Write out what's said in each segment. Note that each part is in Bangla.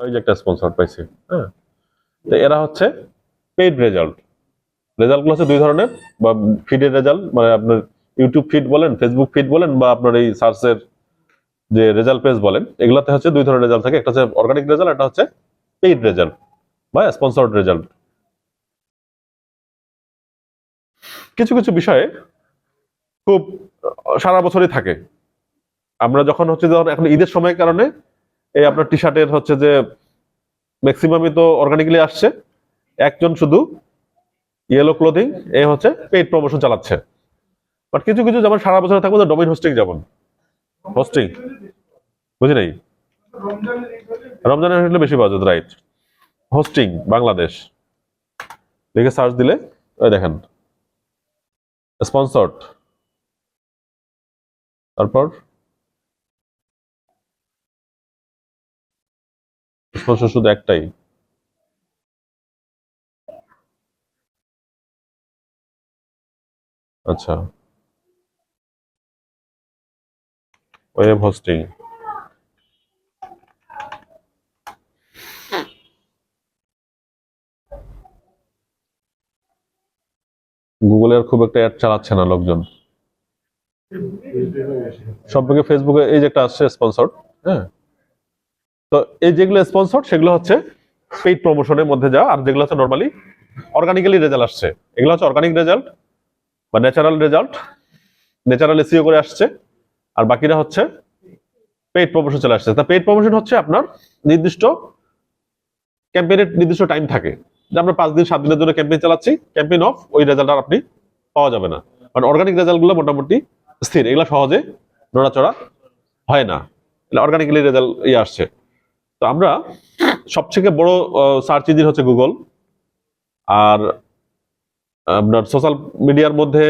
ওই যে একটা স্পন্সর পাইছি হ্যাঁ? তো এরা হচ্ছে পেইড রেজাল্ট রেজাল্টগুলো হচ্ছে দুই ধরনের, বা ফিডের রেজাল্ট মানে আপনার ইউটিউব ফিড বলেন ফেসবুক ফিড বলেন, বা আপনার এই সার্চের যে রেজাল্ট পেজ বলেন, এগুলাতে হচ্ছে দুই ধরনের রেজাল্ট থাকে। একটা হচ্ছে অর্গানিক রেজাল্ট একটা হচ্ছে পেইড রেজাল্ট বা স্পন্সর্ড রেজাল্ট কিছু কিছু বিষয়ে খুব, সারা বছরই থাকে। আমরা যখন হচ্ছে, যখন এখন ঈদের সময়ের কারণে এই আপনার টি শার্টের হচ্ছে যে ম্যাক্সিমামই তো অর্গানিকলি আসছে। একজন শুধু ইয়েলো ক্লোথিং এ হচ্ছে পেইড প্রমোশন চালাচ্ছে। বাট কিছু কিছু যেমন সারা বছর থাকব ডোমেইন হোস্টিং যেমন। হোস্টিং বুঝি নাই? রমজানের হলে বেশি পাওয়া যেত রাইট হোস্টিং বাংলাদেশ দেখে সার্চ দিলে দেখেন। স্পন্সর্ড তারপর? স্পন্সর শুধু একটাই। আচ্ছা। Web hosting. গুগলের খুব একটা অ্যাড চালাচ্ছে না লোকজন। সবথেকে ফেসবুকে এই যে একটা আসছে স্পন্সর হ্যাঁ? তো এই যেগুলো স্পন্সর সেগুলো হচ্ছে পেইড প্রমোশনের মধ্যে যাওয়া, আর যেগুলো হচ্ছে নর্মালি অর্গানিক্যালি রেজাল্ট আসছে। এগুলো হচ্ছে অর্গানিক রেজাল্ট বা ন্যাচারাল রেজাল্ট ন্যাচারাল এসিও করে আসছে, আর বাকিরা হচ্ছে পেইড প্রমোশন চলে আসছে। তা পেইড প্রমোশন হচ্ছে আপনার নির্দিষ্ট ক্যাম্পেইনের নির্দিষ্ট টাইম থাকে। যে আমরা পাঁচ দিন, সাত দিনের জন্য ক্যাম্পেইন চালাচ্ছি ক্যাম্পেইন অফ ওই রেজাল্ট আর আপনি পাওয়া যাবে না। কারণ অর্গানিক রেজাল্টগুলো মোটামুটি স্থির, এগুলো সহজে নড়াচড়া হয় না। অর্গানিক্যালি রেজাল্ট ইয়ে আসছে। তো আমরা সবথেকে বড় সার্চ ইঞ্জিন হচ্ছে গুগল আর, আপনার সোশ্যাল মিডিয়ার মধ্যে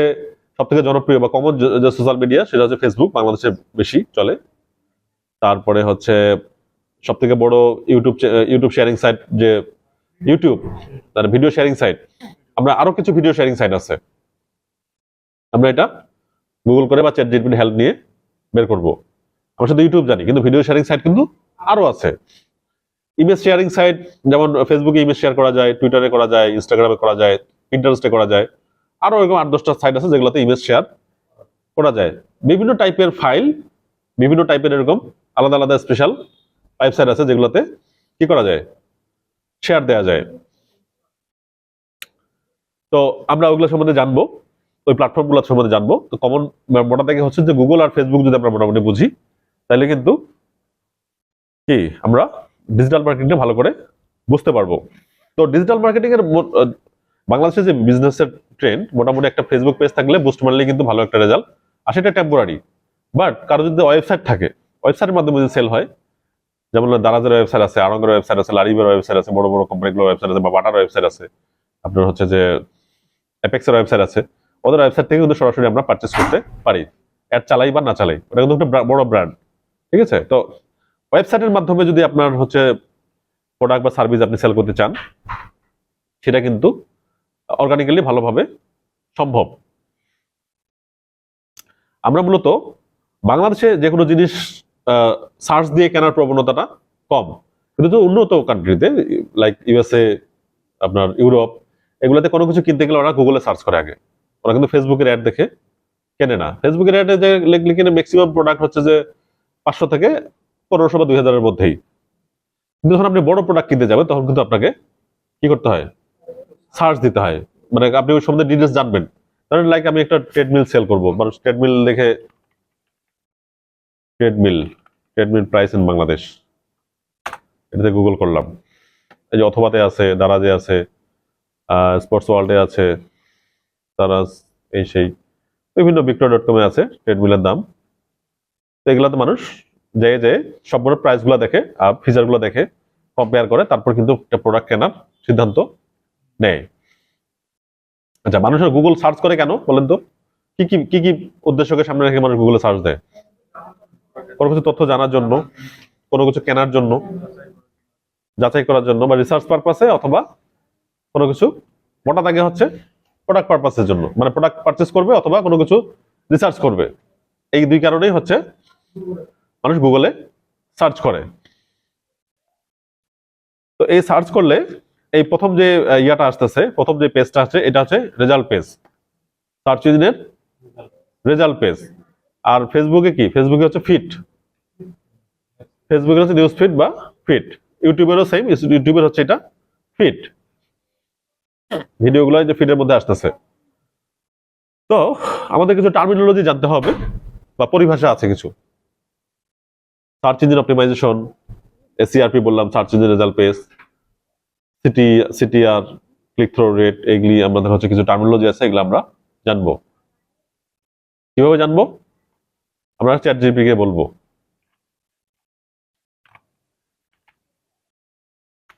সব থেকে জনপ্রিয় বা কমন যে সোশ্যাল মিডিয়া সেটা হচ্ছে ফেসবুক বাংলাদেশে বেশি চলে। তারপরে হচ্ছে সব থেকে বড় ইউটিউব ইউটিউব শেয়ারিং সাইট যে ইউটিউব তার ভিডিও শেয়ারিং সাইট আমরা আরও কিছু ভিডিও শেয়ারিং সাইট আছে। আমরা এটা গুগল করে বা চ্যাট জিপিটি হেল্প নিয়ে বের করব। আমরা শুধু ইউটিউব জানি, কিন্তু ভিডিও শেয়ারিং সাইট কিন্তু আরও আছে। ইমেজ শেয়ারিং সাইট যেমন ফেসবুকে ইমেজ শেয়ার করা যায় টুইটারে করা যায় ইনস্টাগ্রামে করা যায় ইন্টারেস্টে করা যায়, আরও এরকম আট দশটা সাইট আছে যেগুলোতে ইমেজ শেয়ার করা যায়। বিভিন্ন টাইপের ফাইল বিভিন্ন টাইপের এরকম আলাদা আলাদা স্পেশাল ওয়েবসাইট আছে যেগুলোতে কি করা যায়? শেয়ার দেওয়া যায়। তো আমরা ওইগুলো সম্বন্ধে জানব, ওই প্ল্যাটফর্মগুলো সম্বন্ধে জানব। তো কমন মোটা থেকে হচ্ছে যে গুগল আর ফেসবুক যদি আমরা মোটামুটি বুঝি, তাহলে কিন্তু কি, আমরা ডিজিটাল মার্কেটিংটা ভালো করে বুঝতে পারব। তো ডিজিটাল মার্কেটিং এর বাংলাদেশে যে বিজনেসের ট্রেন্ড মোটামুটি একটা ফেসবুক পেজ থাকলে বুস্ট মারলে কিন্তু ভালো একটা রেজাল্ট আর সেটা টেম্পোরারি বাট কারও যদি ওয়েবসাইট থাকে ওয়েবসাইটের মাধ্যমে যদি সেল হয়, যেমন দারাজের ওয়েবসাইট আছে আরঙ্গের ওয়েবসাইট আছে, লারিবের ওয়েবসাইট আছে, বড় বড় কোম্পানিগুলোর ওয়েবসাইট আছে বা বাটার ওয়েবসাইট আছে, আপনার হচ্ছে যে অ্যাপেক্সের ওয়েবসাইট আছে, ওদের ওয়েবসাইট থেকে কিন্তু সরাসরি আমরা পারচেস করতে পারি। অ্যাড চালাই বা না চালাই, ওটা কিন্তু একটা বড় ব্র্যান্ড ঠিক আছে? তো ওয়েবসাইটের মাধ্যমে যদি আপনার হচ্ছে প্রোডাক্ট বা সার্ভিস আপনি সেল করতে চান, সেটা কিন্তু অর্গানিক্যালি ভালোভাবে সম্ভব। আমরা মূলত বাংলাদেশে যে কোনো জিনিস সার্চ দিয়ে কেনার প্রবণতাটা কম। কিন্তু উন্নত কান্ট্রিতে লাইক ইউএসএ আপনার ইউরোপ এগুলোতে কোনো কিছু কিনতে গেলে ওরা গুগলে সার্চ করে আগে। ওরা কিন্তু ফেসবুকের অ্যাড দেখে কেনে না। ফেসবুকের অ্যাডে যে লিখলে কিনে ম্যাক্সিমাম প্রোডাক্ট হচ্ছে যে পাঁচশো থেকে পনেরোশো বা দুই হাজারের মধ্যেই। কিন্তু যখন আপনি বড় প্রোডাক্ট কিনতে যাবেন, তখন কিন্তু আপনাকে কি করতে হয়? সার্চ দিতে হয়। মানে আপনি ওই সম্বন্ধে ডিটেলস জানবেন। ধরেন লাইক আমি একটা ট্রেডমিল সেল করব। মানুষ ট্রেডমিল দেখে treadmill treadmill price in Bangladesh এটাতে গুগল করলাম। এই যে অথবাতে আছে, দারাজে আছে স্পোর্টস ওয়ার্ল্ডে আছে তারা এই সেই, বিভিন্ন বিক্রয় ডট কমে আছে ট্রেডমিলের দাম। তো এগুলাতে মানুষ যে যে সবগুলো প্রাইসগুলো দেখে ফিচারগুলো দেখে কম্পেয়ার করে, তারপর কিন্তু একটা প্রোডাক্ট কেনার সিদ্ধান্ত নেয়। আচ্ছা মানুষের গুগল সার্চ করে কেন, বলেন তো? কি কি কি কি উদ্দেশ্যকে সামনে রেখে মানুষ গুগলে সার্চ দেয়? কোনো কিছু তথ্য জানার জন্য, কোনো কিছু কেনার জন্য, যাচাই করার জন্য, বা রিসার্চ পারপাসে অথবা কোনো কিছু মোটা দাগে হচ্ছে প্রোডাক্ট পারপাসের জন্য। মানে প্রোডাক্ট পারচেস করবে অথবা কোনো কিছু রিসার্চ করবে। এই দুই কারণেই হচ্ছে মানুষ গুগলে সার্চ করে। তো এই সার্চ করলে এই প্রথম যে ইয়াটা আসতেছে, প্রথম যে পেজটা আছে, এটা হচ্ছে রেজাল্ট পেজ সার্চ ইঞ্জিনের রেজাল্ট পেজ আর ফেসবুকে কি? ফেসবুকে হচ্ছে ফিট ফেসবুকে হচ্ছে নিউজ ফিট বা ফিট ইউটিউবেরও সেম ইউটিউবের হচ্ছে এটা ফিট ভিডিওগুলো যে ফিটের মধ্যে আসতেছে। তো আমাদের কিছু টার্মিনোলজি জানতে হবে, বা পরিভাষা আছে কিছু। সার্চ ইঞ্জিন অপটিমাইজেশন এসিআরপি বললাম search engine result page CT CTR click through rate এগুলি আমাদের হচ্ছে কিছু টার্মিনোলজি আছে, এগুলো আমরা জানব। কীভাবে জানব? আমরা চ্যাট জিপি কে বলব।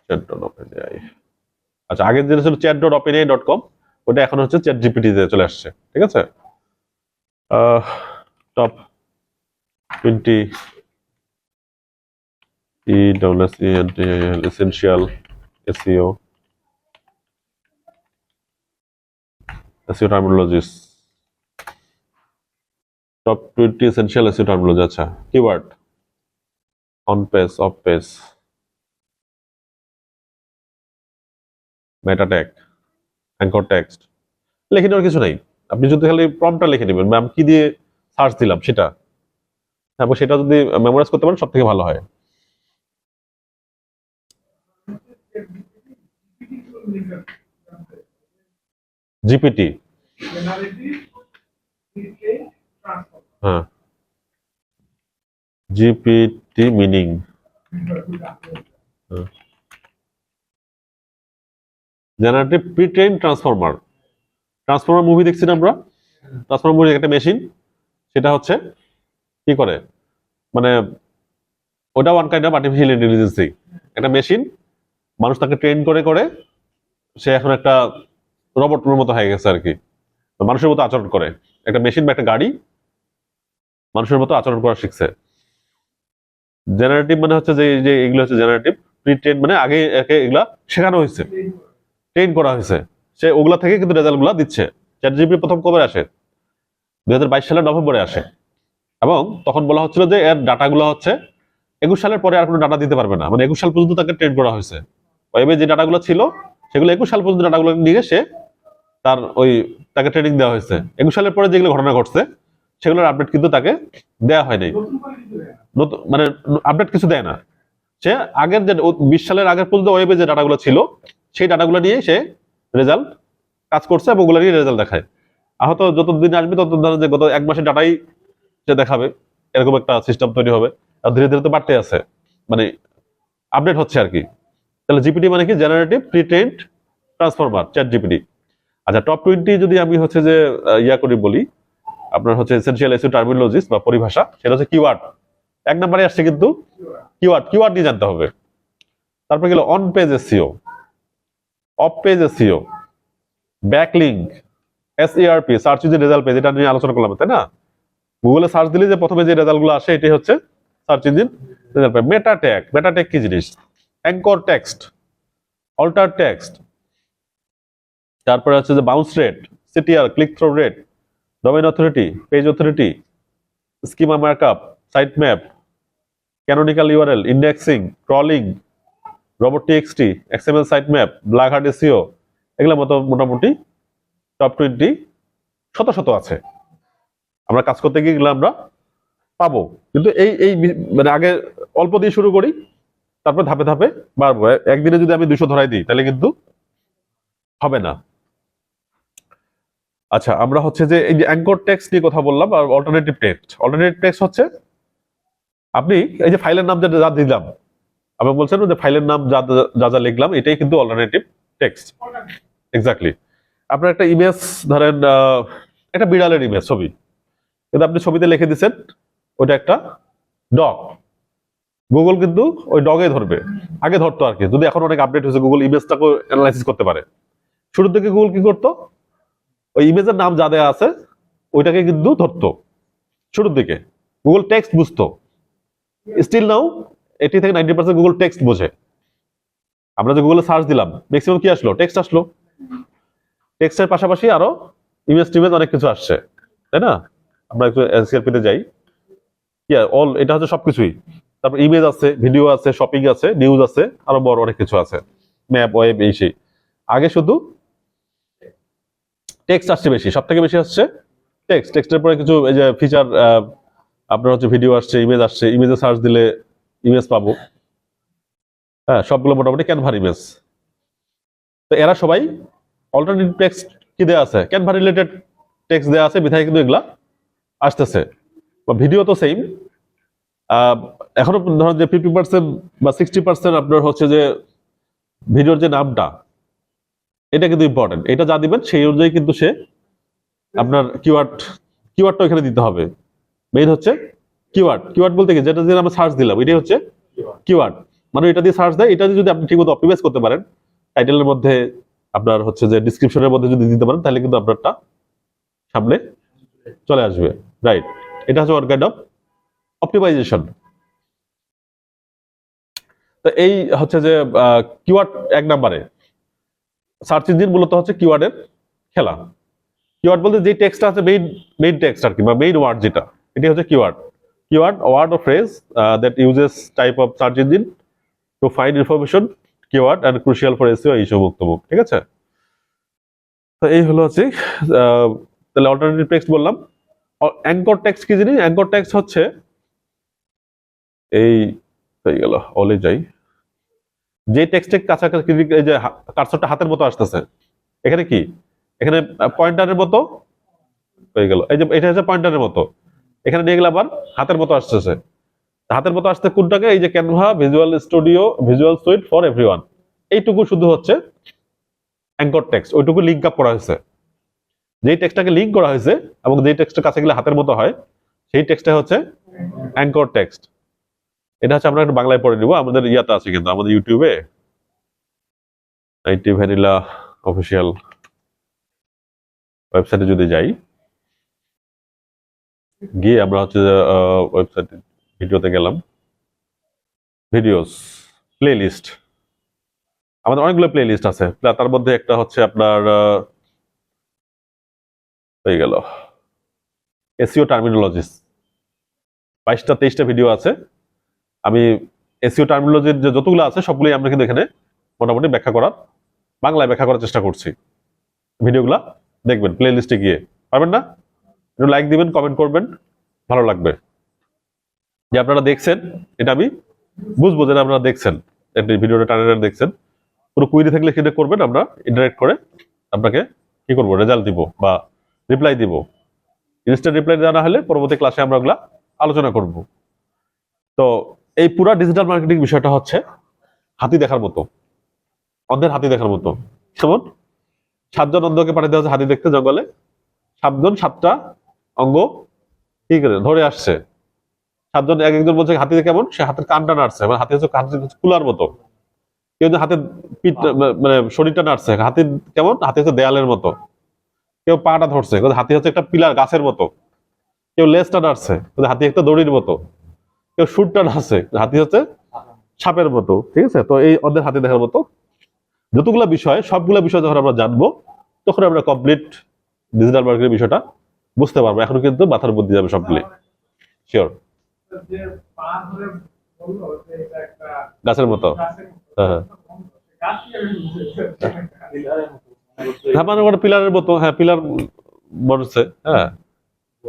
চ্যাট ডট ওপেনএআই আচ্ছা আগের যেটা ছিল chat dot OpenAI dot com ওটা এখন হচ্ছে চ্যাট জিপিটিতে চলে আসছে, ঠিক আছে? Top twenty E double E essential SEO SEO terminologies top twenty essential SEO terminology আচ্ছা keyword on page off page meta tag anchor text লিখে নেওয়ার কিছু নাই। আপনি যদি খালি প্রমটা লিখে নেবেন ম্যাম কি দিয়ে সার্চ দিলাম সেটা? তারপর সেটা যদি মেমোরাইজ করতে পারেন সব থেকে ভালো হয়। জিপিটি। হ্যাঁ। GPT meaning. Generative pre train transformer transformer movie দেখছি না আমরা? ট্রান্সফরমার মুভি একটা মেশিন সেটা হচ্ছে কি করে? মানে ওটা one kind of artificial intelligence একটা মেশিন মানুষ তাকে ট্রেন করে করে সে এখন একটা রোবটের মতো হয়ে গেছে আর কি। মানুষের মতো আচরণ করে। একটা মেশিন বা একটা গাড়ি মানুষের মতো আচরণ করা শিখছে। জেনারেটিভ মানে হচ্ছে যে যে এগুলো হচ্ছে জেনারেটিভ প্রি ট্রেন মানে আগে একে এগুলা শেখানো হয়েছে। ট্রেন করা হয়েছে। সে ওগুলা থেকে কিন্তু রেজাল্টগুলা দিচ্ছে। চ্যাট জিপি প্রথম কবে আসে? দুই হাজার বাইশ সালের নভেম্বরে আসে। এবং তখন বলা হচ্ছিল যে, এর ডাটাগুলো হচ্ছে একুশ সালের পরে আর কোনো ডাটা দিতে পারবে না। মানে একুশ সাল পর্যন্ত তাকে ট্রেন করা হয়েছে। ওয়েবে যে ডাটাগুলো ছিল, সেগুলো একুশ সাল পর্যন্ত ডাটাগুলো নিয়ে সে তার ওই তাকে ট্রেনিং দেওয়া হয়েছে। একুশ সালের পরে যেগুলো ঘটনা ঘটছে, সেগুলোর আপডেট কিন্তু তাকে দেওয়া হয়নি। নতুন মানে আপডেট কিছু দেয় না। সে আগের যে বিশ সালের আগের পর্যন্ত ওয়েবে যে ডাটাগুলো ছিল, সেই ডাটাগুলো নিয়ে সে রেজাল্ট কাজ করছে এবং ওগুলো নিয়ে রেজাল্ট দেখায়। আহত যতদিন আসবে তত ধরেন যে গত এক মাসের ডাটাই সে দেখাবে। এরকম একটা সিস্টেম তৈরি হবে। আর ধীরে ধীরে তো বাড়তে আছে। মানে আপডেট হচ্ছে আর কি। তাহলে জিপিটি মানে কি? Generative pre trained transformer chat GPT আচ্ছা টপ টোয়েন্টি যদি আমি হচ্ছে যে ইয়া করি বলি, আপনার হচ্ছে এসেনশিয়াল এসিও টার্মিনোলজিস বা পরিভাষা, সেটা হচ্ছে কিওয়ার্ড এক নম্বরে আসছে কিন্তু কিওয়ার্ড কিওয়ার্ড নিয়ে জানতে হবে। তারপর গেল on page SEO off page SEO backlink SERP search engine result page এটা নিয়ে আলোচনা করলাম, তাই না? গুগলে সার্চ দিলে যে প্রথমে যে রেজাল্টগুলো আসে, এটাই হচ্ছে search engine result page meta tag meta tag কি জিনিস? অ্যাঙ্কর টেক্সট অল্টার টেক্সট তারপরে হচ্ছে যে bounce rate CTR click through rate domain authority page authority schema markup site map canonical URL indexing crawling robot TXT XML site map black hat SEO এগুলো মতো মোটামুটি টপ টোয়েন্টি শত শত আছে। আমরা কাজ করতে গিয়ে এগুলো আমরা পাবো। কিন্তু এই এই মানে আগে অল্প দিয়ে শুরু করি তারপর ধাপে ধাপে বাড়বো একদিনে যদি আমি দুশো ধরাই দিই, তাহলে কিন্তু হবে না। আচ্ছা আমরা হচ্ছে যে এই যে অ্যাঙ্কর টেক্সট নিয়ে কথা বললাম আর অল্টারনেটিভ টেক্সট অল্টারনেটিভ টেক্সট হচ্ছে, আপনি এই যে ফাইলের নাম যা দিলাম, আপনি বলছেন যে ফাইলের নাম যা, যা- যা লিখলাম, এটাই কিন্তু অল্টারনেটিভ টেক্সট এক্স্যাক্টলি আপনার একটা ইমেজ ধরেন একটা বিড়ালের ইমেজ ছবি। কিন্তু আপনি ছবিতে লিখে দিচ্ছেন, ওটা একটা ডগ গুগল কিন্তু ওই ডগে ধরবে। আগে ধরতো আর কি। যদি এখন অনেক আপডেট হয়েছে গুগল ইমেজটাকে অ্যানালাইসিস করতে পারে। শুরুর দিকে গুগল কি করতো? ওই ইমেজের নাম যা দেওয়া আছে, ওইটাকে কিন্তু ধরতো। শুরুর দিকে গুগল টেক্সট বুঝতো। স্টিল নাও এইটি থেকে নাইনটি পার্সেন্ট গুগল টেক্সট বোঝে। আমরা যে গুগলে সার্চ দিলাম ম্যাক্সিমাম কি আসলো? টেক্সট আসলো। টেক্সটের পাশাপাশি আরও ইমেজ টিমেজ অনেক কিছু আসছে। তাই না? আমরা একটু এসিআরপিতে যাই। কি অল এটা হচ্ছে সবকিছুই। তারপর ইমেজ আছে ভিডিও আছে শপিং আছে নিউজ আছে, আরও বড় অনেক কিছু আছে। ম্যাপ ওয়েব এই সেই। আগে শুধু টেক্সট আসছে বেশি সব থেকে বেশি আসছে টেক্সট টেক্সটের পরে কিছু, এই যে ফিচার আপনার হচ্ছে ভিডিও আসছে ইমেজ আসছে ইমেজে সার্চ দিলে ইমেজ পাবো। হ্যাঁ সবগুলো মোটামুটি ক্যানভার ইমেজ তো এরা সবাই অল্টারনেটিভ টেক্সট কি দেওয়া আছে? ক্যানভা রিলেটেড টেক্সট দেওয়া আছে বিধায় কিন্তু এগুলা আসতেছে। বা ভিডিও তো সেম এখনও ধরেন যে ফিফটি পার্সেন্ট বা সিক্সটি পার্সেন্ট আপনার হচ্ছে যে ভিডিওর যে নামটা এটা কিন্তু ইম্পর্টেন্ট এটা যা দিবেন সেই অনুযায়ী কিন্তু সে আপনার কিওয়ার্ড কিওয়ার্ডটা এখানে দিতে হবে। মেইন হচ্ছে কিওয়ার্ড কিওয়ার্ড বলতে কি? যেটা দিয়ে আমরা সার্চ দিলাম এটাই হচ্ছে কিওয়ার্ড মানে এটা দিয়ে সার্চ দেয় এটা দিয়ে যদি আপনি ঠিকমতো অপটিমাইজ করতে পারেন টাইটেলের মধ্যে আপনার হচ্ছে যে ডিসক্রিপশনের মধ্যে যদি দিতে পারেন তাহলে কিন্তু আপনারটা সামনে চলে আসবে। রাইট এটা হচ্ছে ওয়ান কাইন্ড অফ অপটিমাইজেশন তো এই হচ্ছে যে কিওয়ার্ড এক নাম্বারে। সার্চ ইঞ্জিন মূলত হচ্ছে কিওয়ার্ডের খেলা। কিওয়ার্ড বলতে যে টেক্সট আছে মেইন মেইন টেক্সট আর কি, বা মেইন ওয়ার্ড যেটা, এটি হচ্ছে keyword keyword word of phrase that uses type of search engine to find information keyword and crucial for SEO issue মুক্তমুখ ঠিক আছে? তো এই হলো হচ্ছে তাহলে অল্টারনেটিভ টেক্সট বললাম। অ্যাঙ্কর টেক্সট কি জিনিস? অ্যাঙ্কর টেক্সট হচ্ছে এই, হয়ে গেল অলে যাই। যে টেক্সটের কাছাকাছি এই যে কারসরটা হাতের মতো আসতেছে। এখানে কি? এখানে পয়েন্টারের মতো? হয়ে গেল। এই যে, এটা হচ্ছে পয়েন্টারের মতো। এখানে নিয়ে গেলে আবার হাতের মতো আসতেছে। হাতের মতো আসতে কোনটাকে? এই যে Canva visual studio visual suite for everyone এইটুকু শুধু হচ্ছে অ্যাঙ্কর টেক্সট ওইটুকু লিঙ্ক আপ করা হয়েছে। যেই টেক্সটটাকে লিঙ্ক করা হয়েছে এবং যেই টেক্সটের কাছে গেলে হাতের মতো হয়, সেই টেক্সটটা হচ্ছে অ্যাঙ্কর টেক্সট এটা হচ্ছে আমরা একটু বাংলায় পড়ে নিব, আমাদের ইয়াতে আছে কিন্তু, আমাদের ইউটিউবে আইটি ভ্যানিলা অফিসিয়াল ওয়েবসাইটে যদি যাই, গিয়ে আমরা হচ্ছে ওয়েবসাইট ভিডিওতে গেলাম। ভিডিওস প্লে লিস্ট আমাদের অনেকগুলো প্লে লিস্ট আছে তার মধ্যে একটা হচ্ছে আপনার হয়ে গেল। এসিও টার্মিনোলজিস বাইশটা তেইশটা ভিডিও আছে। আমি এসিও টার্মিনোলজির যে যতগুলো আছে, সবগুলোই আমরা কিন্তু এখানে মোটামুটি ব্যাখ্যা করার, বাংলায় ব্যাখ্যা করার চেষ্টা করছি। ভিডিওগুলা দেখবেন প্লে লিস্টে গিয়ে। পারবেন না? একটু লাইক দিবেন কমেন্ট করবেন, ভালো লাগবে। যে আপনারা দেখছেন, এটা আমি বুঝব যে আপনারা দেখছেন। আপনি ভিডিওটা টানে দেখছেন। কোনো কুইরি থাকলে সেটা করবেন, আমরা ইন্টারেক্ট করে আপনাকে কি করব রেজাল্ট দিব বা রিপ্লাই দিব। ইনস্ট্যান্ট রিপ্লাই দেওয়া না হলে পরবর্তী ক্লাসে আমরা ওগুলা আলোচনা করব। তো এই পুরা ডিজিটাল মার্কেটিং বিষয়টা হচ্ছে হাতি দেখার মতো। অন্ধের হাতি দেখার মতো। যেমন সাতজন অন্ধকে পাঠিয়ে দেওয়া হচ্ছে হাতি দেখতে জঙ্গলে। সাতজন সাতটা অঙ্গ কি করে ধরে আসছে। সাতজন এক একজন বলছে হাতি কেমন? সে হাতের কানটা নাড়ছে। মানে হাতি হচ্ছে হাতের কুলার মতো। কেউ যে হাতের পিঠ মানে শরীরটা নাড়ছে হাতির কেমন? হাতি হচ্ছে দেয়ালের মতো। কেউ পাটা ধরছে হাতি হচ্ছে একটা পিলার গাছের মতো। কেউ লেজটা নাড়ছে হাতি একটা দড়ির মতো। কেউ সুরটা নাড়ছে হাতি হচ্ছে সাপের মতো, ঠিক আছে? তো এই ওদের হাতি দেখার মতো। যতগুলা বিষয়, সবগুলা বিষয় যখন আমরা জানব, তখন আমরা কমপ্লিট ডিজিটাল মার্কেটের বিষয়টা বুঝতে পারব। এখন কিন্তু মাথার বুদ্ধি যাবে সবগুলি শিওর গাছের মতো। হ্যাঁ হ্যাঁ। হ্যাঁ মানে পিলারের মতো হ্যাঁ পিলার বলছে হ্যাঁ।